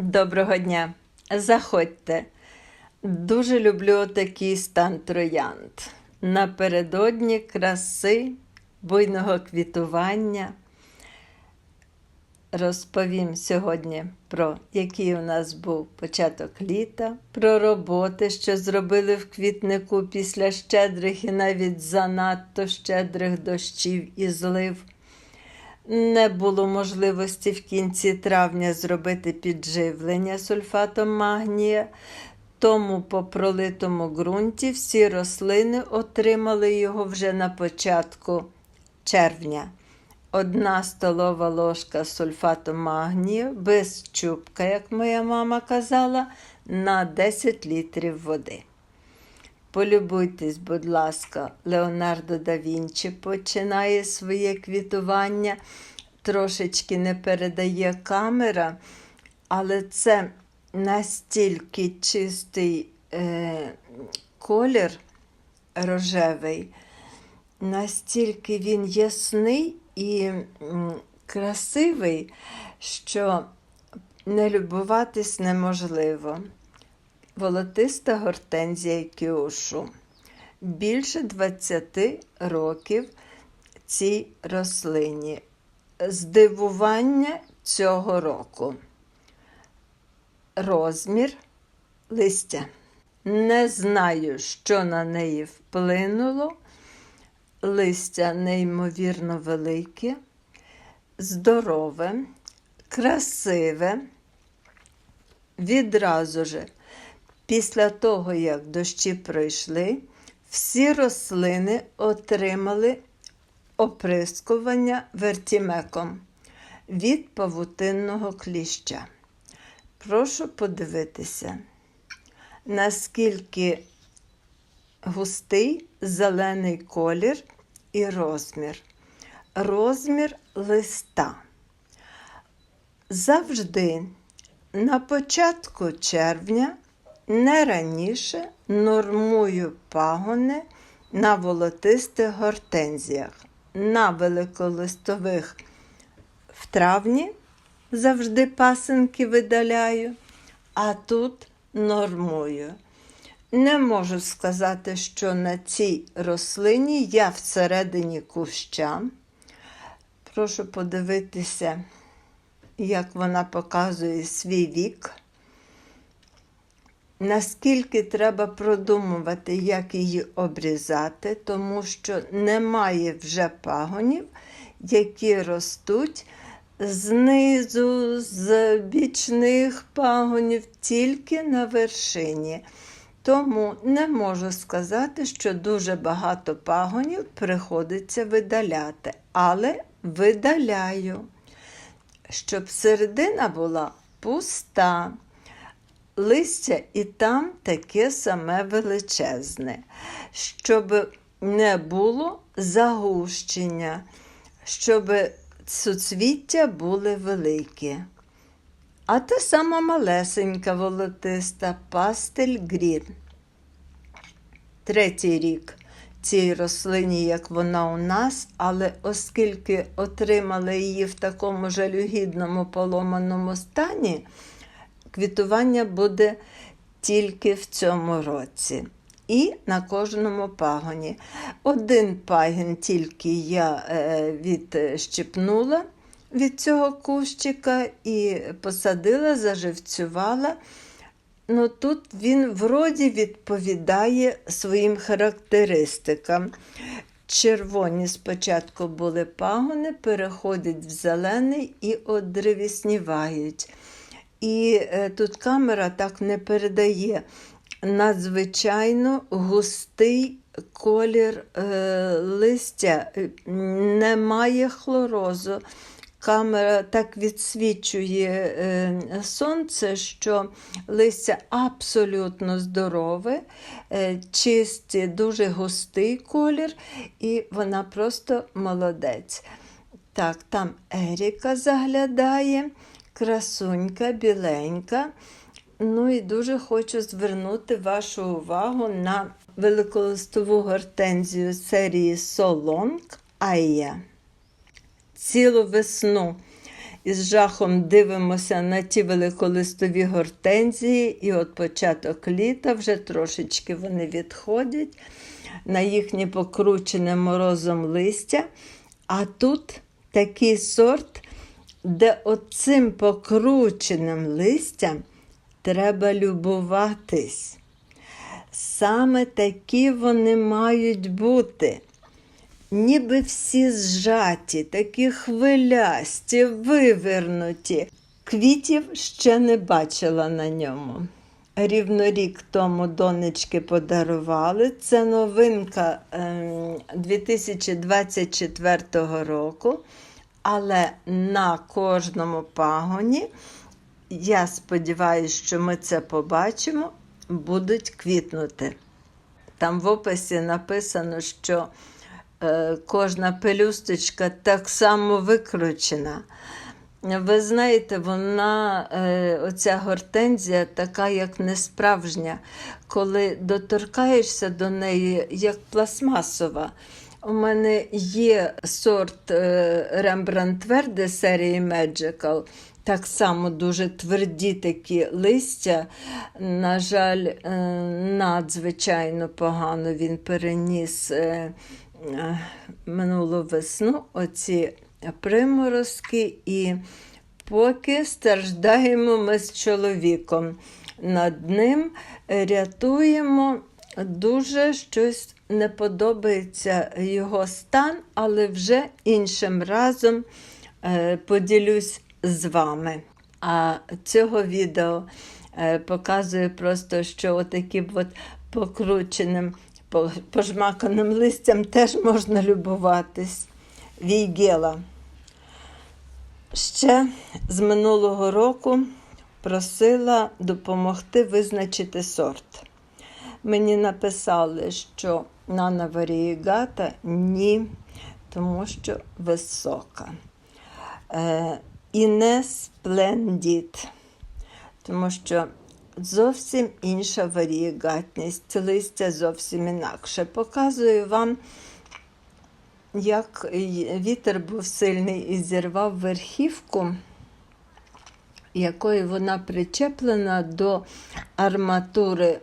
Доброго дня! Заходьте. Дуже люблю такий стан троянд. Напередодні краси, буйного квітування. Розповім сьогодні про який у нас був початок літа, про роботи, що зробили в квітнику після щедрих і навіть занадто щедрих дощів і злив. Не було можливості в кінці травня зробити підживлення сульфатом магнія, тому по пролитому ґрунті всі рослини отримали його вже на початку червня. Одна столова ложка сульфату магнію без чубка, як моя мама казала, на 10 літрів води. Полюбуйтесь, будь ласка, Леонардо да Вінчі починає своє квітування. Трошечки не передає камера, але це настільки чистий е, колір рожевий, настільки він ясний і красивий, що не любуватись неможливо. Волотиста гортензія кіушу. Більше 20 років цій рослині. Здивування цього року. Розмір листя. Не знаю, що на неї вплинуло. Листя неймовірно велике, здорове, красиве. Відразу же Після того, як дощі пройшли, всі рослини отримали оприскування вертімеком від павутинного кліща. Прошу подивитися, наскільки густий зелений колір і розмір. Розмір листа. Завжди на початку червня не раніше нормую пагони на волотистих гортензіях, на великолистових в травні завжди пасинки видаляю, а тут нормую. Не можу сказати, що на цій рослині я всередині куща. Прошу подивитися, як вона показує свій вік наскільки треба продумувати, як її обрізати, тому що немає вже пагонів, які ростуть знизу, з бічних пагонів, тільки на вершині. Тому не можу сказати, що дуже багато пагонів приходиться видаляти, але видаляю, щоб середина була пуста листя і там таке саме величезне, щоб не було загущення, щоб суцвіття були великі. А та сама малесенька волотиста пастель грін. Третій рік цій рослині, як вона у нас, але оскільки отримали її в такому жалюгідному поломаному стані, квітування буде тільки в цьому році. І на кожному пагоні. Один пагін тільки я е, відщипнула від цього кущика і посадила, заживцювала. Ну, Тут він вроді відповідає своїм характеристикам. Червоні спочатку були пагони, переходять в зелений і одревіснівають. І е, тут камера так не передає надзвичайно густий колір е, листя, немає хлорозу. Камера так відсвічує е, сонце, що листя абсолютно здорове, е, чисті, дуже густий колір, і вона просто молодець. Так, там Еріка заглядає красунька, біленька. Ну і дуже хочу звернути вашу увагу на великолистову гортензію серії Солонг Айя. Цілу весну із жахом дивимося на ті великолистові гортензії, і от початок літа вже трошечки вони відходять на їхнє покручене морозом листя. А тут такий сорт, де оцим покрученим листям треба любуватись. Саме такі вони мають бути. Ніби всі зжаті, такі хвилясті, вивернуті. Квітів ще не бачила на ньому. Рівно рік тому донечки подарували. Це новинка ем, 2024 року, але на кожному пагоні, я сподіваюся, що ми це побачимо, будуть квітнути. Там в описі написано, що е, кожна пелюсточка так само викручена. Ви знаєте, вона, е, оця гортензія, така, як несправжня, коли доторкаєшся до неї, як пластмасова. У мене є сорт Rembrandt Tверде серії Magical. Так само дуже тверді такі листя. На жаль, е, надзвичайно погано він переніс е, е, минулу весну оці приморозки, і поки страждаємо ми з чоловіком. Над ним рятуємо дуже щось не подобається його стан, але вже іншим разом е, поділюсь з вами. А цього відео е, показує просто, що отаким от покрученим, пожмаканим листям теж можна любуватись. Війгела. Ще з минулого року просила допомогти визначити сорт. Мені написали, що Нана Варієгата ні, тому що висока. Е, і не сплендід, тому що зовсім інша варієгатність, листя зовсім інакше. Показую вам, як вітер був сильний і зірвав верхівку якою вона причеплена до арматури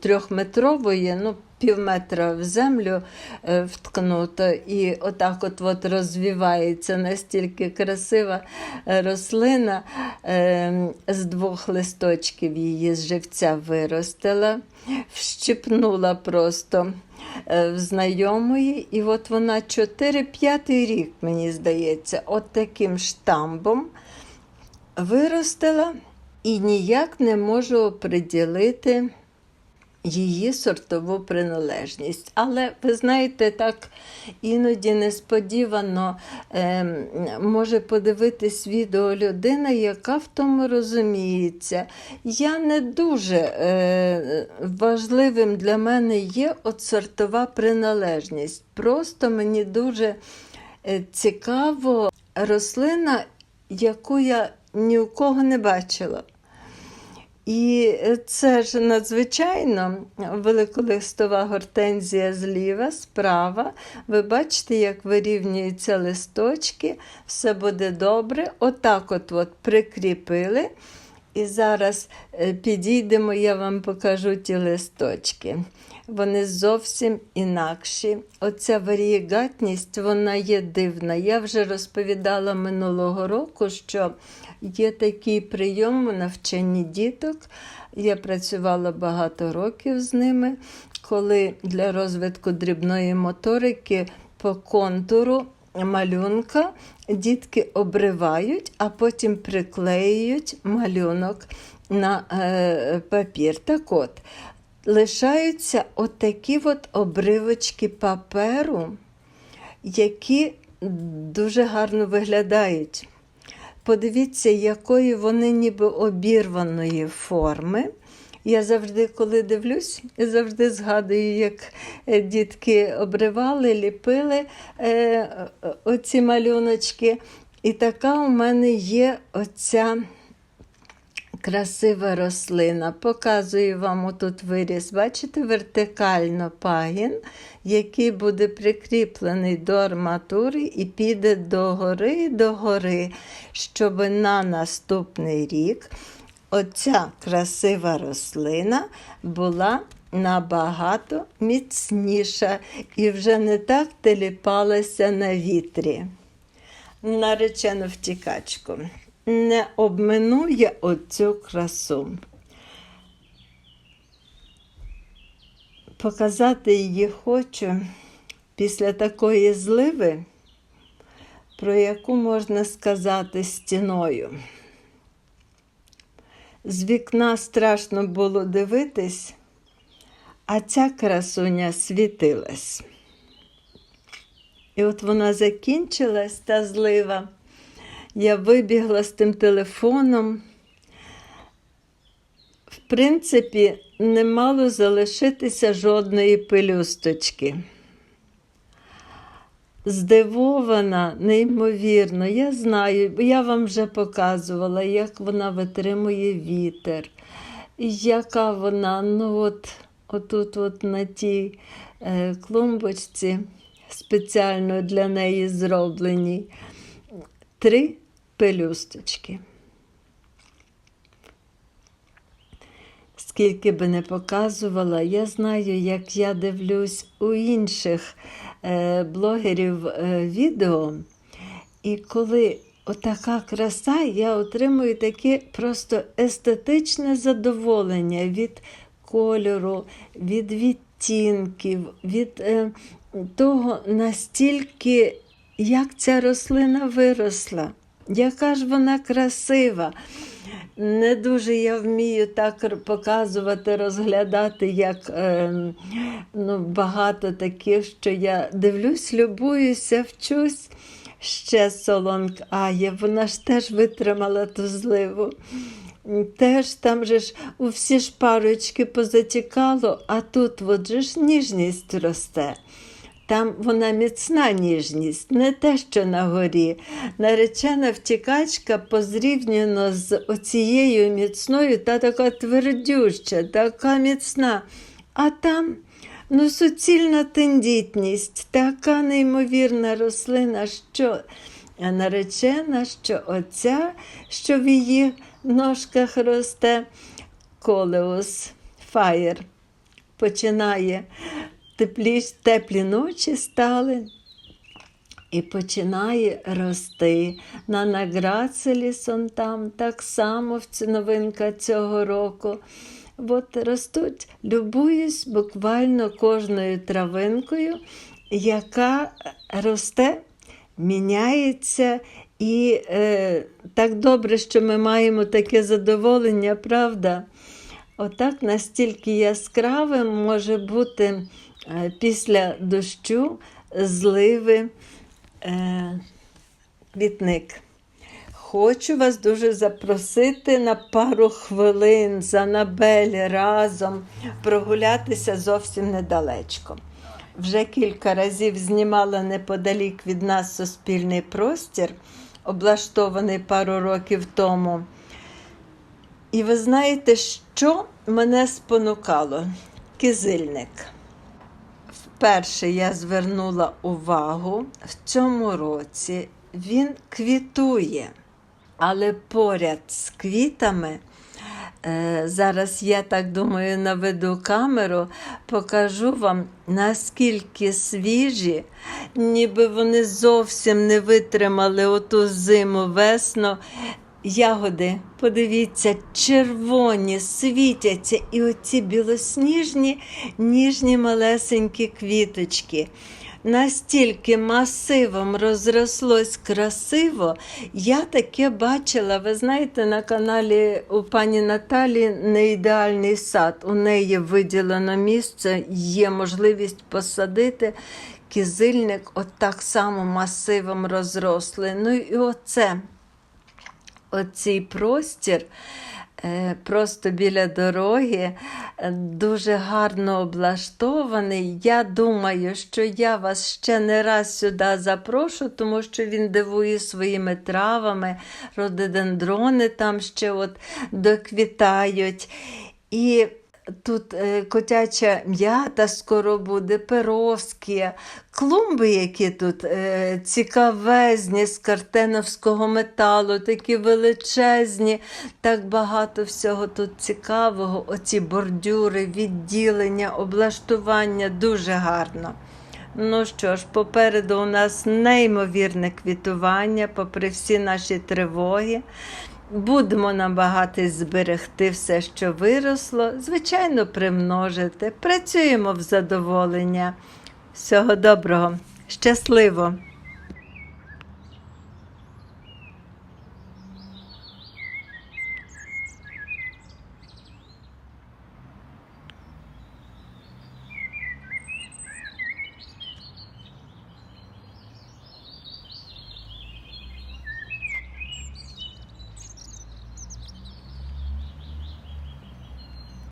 трьохметрової, ну, пів метра в землю е, вткнуто, і отак от, от розвивається настільки красива е, рослина е, з двох листочків її з живця виростила, вщипнула просто в знайомої, і от вона 4-5 рік, мені здається, от таким штамбом виростила і ніяк не можу оприділити її сортову приналежність. Але ви знаєте, так іноді несподівано е, може подивитись відео людина, яка в тому розуміється. Я не дуже е, важливим для мене є от сортова приналежність. Просто мені дуже е, цікаво рослина, яку я ні у кого не бачила. І це ж надзвичайно великолистова гортензія зліва, справа. Ви бачите, як вирівнюються листочки, все буде добре. Отак от, от прикріпили. І зараз е, підійдемо, я вам покажу ті листочки. Вони зовсім інакші. Оця варієгатність, вона є дивна. Я вже розповідала минулого року, що є такий прийом у навчанні діток. Я працювала багато років з ними, коли для розвитку дрібної моторики по контуру малюнка дітки обривають, а потім приклеюють малюнок на е, папір. Так от, лишаються отакі от обривочки паперу, які дуже гарно виглядають. Подивіться, якої вони ніби обірваної форми. Я завжди, коли дивлюсь, завжди згадую, як е, дітки обривали, ліпили е, оці малюночки. І така у мене є оця Красива рослина. Показую вам отут виріс. Бачите, вертикально пагін, який буде прикріплений до арматури і піде догори догори, щоб на наступний рік оця красива рослина була набагато міцніша і вже не так теліпалася на вітрі. Наречену втікачку. Не обминує оцю красу. Показати її хочу після такої зливи, про яку можна сказати стіною. З вікна страшно було дивитись, а ця красуня світилась. І от вона закінчилась, та злива. Я вибігла з тим телефоном. В принципі, не мало залишитися жодної пелюсточки. Здивована, неймовірно, я знаю, я вам вже показувала, як вона витримує вітер, яка вона, ну от, отут, от на тій е, клумбочці, спеціально для неї зроблені, три пелюсточки. Скільки би не показувала, я знаю, як я дивлюсь у інших е, блогерів е, відео. І коли отака краса, я отримую таке просто естетичне задоволення від кольору, від відтінків, від е, того, настільки, як ця рослина виросла, яка ж вона красива. Не дуже я вмію так показувати, розглядати, як е, ну, багато таких, що я дивлюсь, любуюся, вчусь. Ще Солонг Ає, вона ж теж витримала ту зливу. Теж там же ж у всі ж парочки позатікало, а тут от же ж ніжність росте. Там вона міцна ніжність, не те, що на горі. Наречена втікачка позрівняно з оцією міцною та така твердюща, така міцна. А там ну, суцільна тендітність, така неймовірна рослина, що наречена, що оця, що в її ножках росте, колеус, фаєр починає теплі, теплі ночі стали. І починає рости. На награцелі сон там так само новинка цього року. От ростуть, любуюсь буквально кожною травинкою, яка росте, міняється. І е, так добре, що ми маємо таке задоволення, правда? Отак настільки яскравим може бути після дощу, зливи е, квітник. Хочу вас дуже запросити на пару хвилин з Анабель разом прогулятися зовсім недалечко. Вже кілька разів знімала неподалік від нас суспільний простір, облаштований пару років тому. І ви знаєте, що мене спонукало? Кизильник. Вперше я звернула увагу в цьому році він квітує, але поряд з квітами. е, Зараз я так думаю, наведу камеру, покажу вам, наскільки свіжі, ніби вони зовсім не витримали оту зиму весну. Ягоди, подивіться, червоні, світяться, і оці білосніжні, ніжні малесенькі квіточки. Настільки масивом розрослось красиво, я таке бачила, ви знаєте, на каналі у пані Наталі неідеальний сад. У неї виділено місце, є можливість посадити кизильник, от так само масивом розросли. Ну і оце оцей простір е, просто біля дороги, дуже гарно облаштований. Я думаю, що я вас ще не раз сюди запрошу, тому що він дивує своїми травами, рододендрони там ще от доквітають. І Тут е, котяча м'ята скоро буде, перовські, клумби, які тут е, цікавезні з картеновського металу, такі величезні, так багато всього тут цікавого. Оці бордюри, відділення, облаштування дуже гарно. Ну що ж, попереду у нас неймовірне квітування, попри всі наші тривоги. Будемо намагатись зберегти все, що виросло, звичайно, примножити. Працюємо в задоволення. Всього доброго, щасливо!